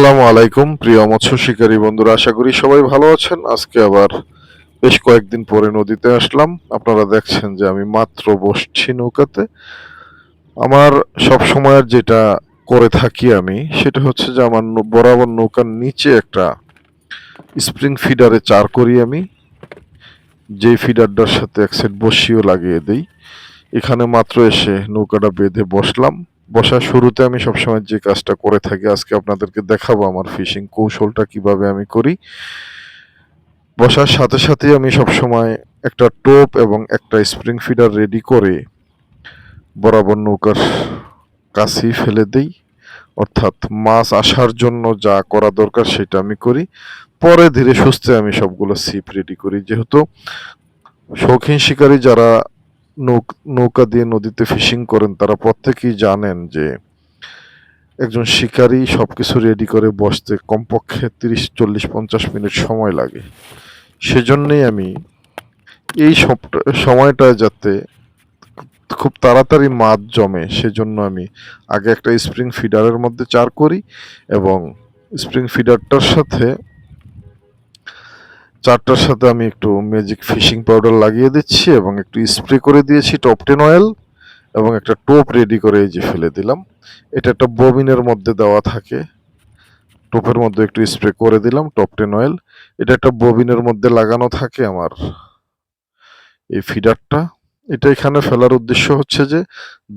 আসসালামু আলাইকুম, প্রিয় মৎস্য শিকারী বন্ধুরা, আশা করি সবাই ভালো আছেন। আজকে আবার বেশ কয়েকদিন পরে নদীতে আসলাম। আপনারা দেখছেন যে আমি মাত্র বসছি নৌকাতে। আমার সব সময়ের যেটা করে থাকি আমি, সেটা হচ্ছে যে আমার বরাবর নৌকার নিচে একটা স্প্রিং ফিডারে চার করি আমি। যেই ফিডারটার সাথে এক সেট বসিও লাগিয়ে দেই। এখানে মাত্র এসে নৌকাটা বেঁধে বসলাম। বসার শুরুতে আমি সবসময় যে কাজটা করে থাকি, আজকে আপনাদেরকে দেখাবো আমার ফিশিং কৌশলটা কীভাবে আমি করি। বসার সাথে সাথে আমি সবসময় একটা টোপ এবং একটা স্প্রিং ফিডার রেডি করে বরাবর নৌকার কাছেই ফেলে দেই। অর্থাৎ মাছ আসার জন্য যা করা দরকার সেটা আমি করি। পরে ধীরে সুস্থে আমি সবগুলো সিপ রেডি করি। যেহেতু শৌখিন শিকারী যারা নৌক- দিয়ে নদীতে ফিশিং করেন, তারা প্রত্যেকেই জানেন যে একজন শিকারী সবকিছু রেডি করে বসতে কমপক্ষে তিরিশ, চল্লিশ, পঞ্চাশ মিনিট সময় লাগে। সেজন্যই আমি এই সময়টা যাতে খুব তাড়াতাড়ি মাছ জমে, সেজন্য আমি আগে একটা স্প্রিং ফিডারের মধ্যে চার করি এবং স্প্রিং ফিডারটার সাথে চারটার সাথে আমি একটু ম্যাজিক ফিশিং পাউডার লাগিয়ে দিচ্ছি এবং একটু স্প্রে করে দিয়েছি টপ টেন অয়েল এবং একটা টোপ রেডি করে এই যে ফেলে দিলাম। এটা একটা ববিনের মধ্যে দেওয়া থাকে। টোপের মধ্যে একটু স্প্রে করে দিলাম টপ টেন অয়েল এটা একটা ববিনের মধ্যে লাগানো থাকে আমার এই ফিডারটা এটা এখানে ফেলার উদ্দেশ্য হচ্ছে যে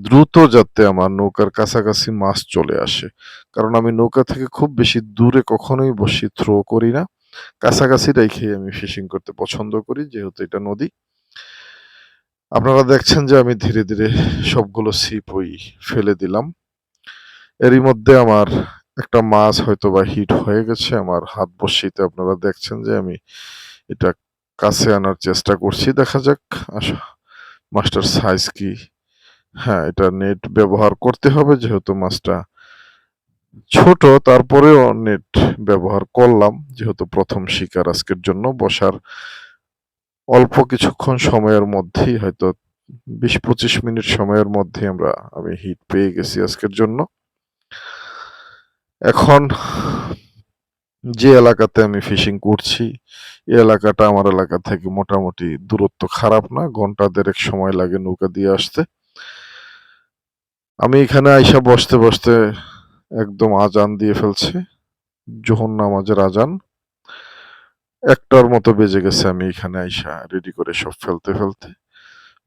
দ্রুত যাতে আমার নৌকার কাছাকাছি মাছ চলে আসে। কারণ আমি নৌকা থেকে খুব বেশি দূরে কখনোই বসি থ্রো করি না। কাছাকাছি রেখেই আমি ফিশিং করতে পছন্দ করি, যেহেতু এটা নদী। আপনারা দেখছেন যে আমি ধীরে ধীরে সবগুলো সিপ ওই ফেলে দিলাম। এরই মধ্যে আমার একটা মাছ হয়তো বা হিট হয়ে গেছে, আমার হাত বসিতে আপনারা দেখছেন যে আমি এটা কাছে আনার চেষ্টা করছি। দেখা যাক মাছটার সাইজ কি? হ্যাঁ এটা নেট ব্যবহার করতে হবে, যেহেতু মাছটা ছোট, তারপরেও নেট ব্যবহার করলাম, যেহেতু প্রথম শিকার আজকের জন্য। বসার অল্প কিছুক্ষণ সময়ের মধ্যেই, হয়তো বিশ পঁচিশ মিনিট সময়ের মধ্যে আমরা, আমি হিট পেয়ে গেছি আজকের জন্য। এখন যে এলাকাতে আমি ফিশিং করছি, এই এলাকাটা আমার এলাকা থেকে মোটামুটি দূরত্ব খারাপ না, ঘণ্টা দেড়েক সময় লাগে নৌকা দিয়ে আসতে। আমি এখানে আইসা বসতে বসতে একদম আজান দিয়ে ফেলছে। জোহর নামাজের আজান। একটার মতো বেজে গেছে আমি এখানে আইসা রেডি করে সব ফেলতে ফেলতে।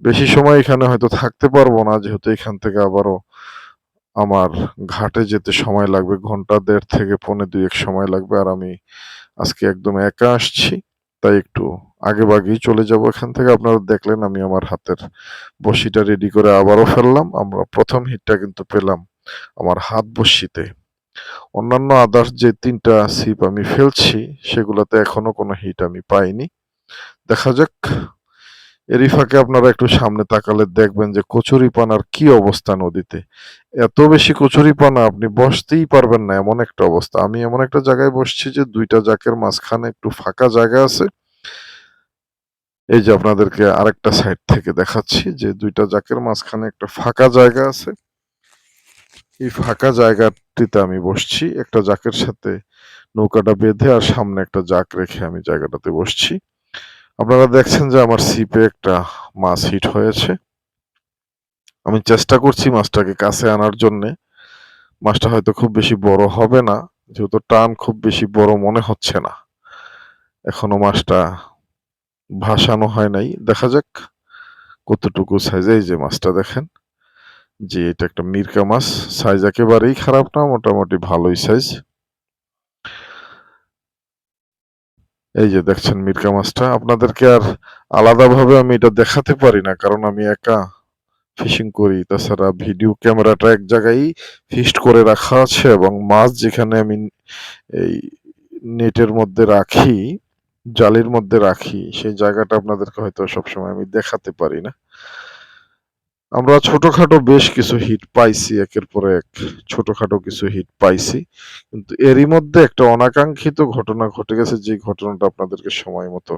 বেশি সময় এখানে হয়তো থাকতে পারব না, যেহেতু এখান থেকে আবারও আমার ঘাটে যেতে সময় লাগবে। ঘণ্টা দেড় থেকে পৌনে দুই এক সময় লাগবে আর আমি আজকে একদম একা আসছি, তাই একটু আগে বাগেই চলে যাব এখান থেকে। আপনারা দেখলেন আমি আমার হাতের বসিটা রেডি করে আবারও ফেললাম। আমরা প্রথম হিটটা কিন্তু পেলাম আমার হাত বসিতে। অন্যান্য আদার্স যে তিনটা সিপ আমি ফেলছি, সেগুলোতে এখনও কোনো হিট আমি পাইনি। দেখা যাক। এরই ফাঁকে আপনারা একটু সামনে তাকালে দেখবেন যে কচুরিপানার কি অবস্থা নদীতে। এত বেশি কচুরিপানা আপনি বসতেই পারবেন না, এমন একটা অবস্থা। আমি এমন একটা জায়গায় বসছি যে দুইটা জাকের মাঝখানে একটু ফাঁকা জায়গা আছে। এই যে আপনাদেরকে আরেকটা সাইড থেকে দেখাচ্ছি যে দুইটা জাকের মাঝখানে একটা ফাঁকা জায়গা আছে। এই ফাঁকা জায়গাটিতে আমি বসছি। একটা জাকের সাথে নৌকাটা বেঁধে আর সামনে একটা জাক রেখে আমি জায়গাটাতে বসছি। আপনারা দেখছেন যে আমার সিপে একটা মাছ হিট হয়েছে। আমি চেষ্টা করছি মাছটাকে কাছে আনার জন্যে। মাছটা হয়তো খুব বেশি বড় হবে না, যেহেতু টান খুব বেশি বড় মনে হচ্ছে না। এখনও মাছটা ভাসানো হয় নাই। দেখা যাক কতটুকু সাইজ যে মাছটা দেখেন। যে এটা একটা মিরকা মাছ। সাইজ একেবারেই খারাপ না, মোটামুটি ভালোই সাইজ এই যে দেখছেন মিরকা মাছটা। আপনাদেরকে আর আলাদাভাবে আমি এটা দেখাতে পারি না, কারণ আমি একা ফিশিং করি। তাছাড়া ভিডিও ক্যামেরাটা এক জায়গায় ফিক্সড করে রাখা আছে এবং মাছ যেখানে আমি এই নেটের মধ্যে রাখি, জালের মধ্যে রাখি, সেই জায়গাটা আপনাদেরকে হয়তো সবসময় আমি দেখাতে পারি না। আমরা ছোটখাটো বেশ কিছু হিট পাইছি, একের পর এক ছোটখাটো কিছু হিট পাইছি। কিন্তু এরই মধ্যে একটা অনাকাঙ্ক্ষিত ঘটনা ঘটে গেছে, যে ঘটনাটা আপনাদেরকে সময় মতো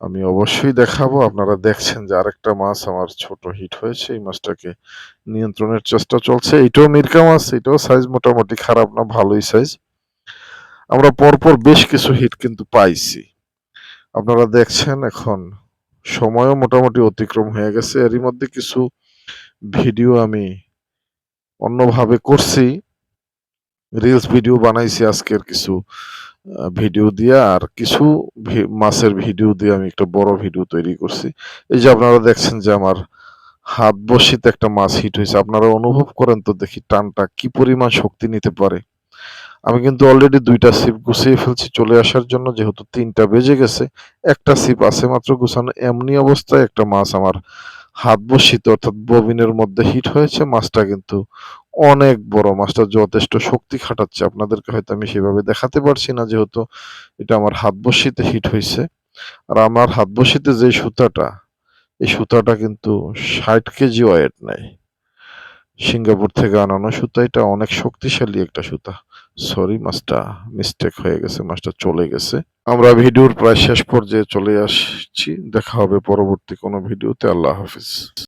আমি অবশ্যই দেখাবো। আপনারা দেখছেন যে আরেকটা মাছ আমার ছোট হিট হয়েছে, এই মাছটাকে নিয়ন্ত্রণের চেষ্টা চলছে। এটাও মিরকা মাছ, এটাও সাইজ মোটামুটি খারাপ না, ভালোই সাইজ আমরা পরপর বেশ কিছু হিট কিন্তু পাইছি। আপনারা দেখছেন এখন সময়ও মোটামুটি অতিক্রম হয়ে গেছে। এরই মধ্যে কিছু ভিডিও আমি অন্যভাবে করছি। রিলস ভিডিও বানাইছি আজকের কিছু ভিডিও দিয়ে, আর কিছু মাছের ভিডিও দিয়ে আমি একটা বড় ভিডিও তৈরি করছি। এই যে আপনারা দেখছেন যে আমার হাত বসিতে একটা মাছ হিট হয়েছে। আপনারা অনুভব করেন তো দেখি টানটা কি পরিমাণ শক্তি নিতে পারে। আমি কিন্তু অলরেডি দুইটা সিপ গুছিয়ে ফেলছি চলে আসার জন্য, যেহেতু তিনটা বেজে গেছে। একটা সিপ আছে মাত্র গুছানো, এমনি অবস্থায় একটা মাছ আমার হাত বসিত, অর্থাৎ ববিনের মধ্যে হিট হয়েছে। মাছটা কিন্তু অনেক বড়, মাছটা যথেষ্ট শক্তি খাটাচ্ছে। আপনাদেরকে হয়তো আমি সেভাবে দেখাতে পারছি না, যেহেতু এটা আমার হাত বসিতে হিট হয়েছে। আর আমার হাত বসিতে যে সুতাটা, এই সুতাটা কিন্তু ষাট কেজি ওয়েট নেয়। সিঙ্গাপুর থেকে আনানো সুতা, এটা অনেক শক্তিশালী একটা সুতা। সরি মাছটা মিস্টেক হয়ে গেছে, মাছটা চলে গেছে। আমরা ভিডিওর প্রায় শেষ পর্যায়ে চলে আসছি। দেখা হবে পরবর্তী কোনো ভিডিওতে। আল্লাহ হাফিজ।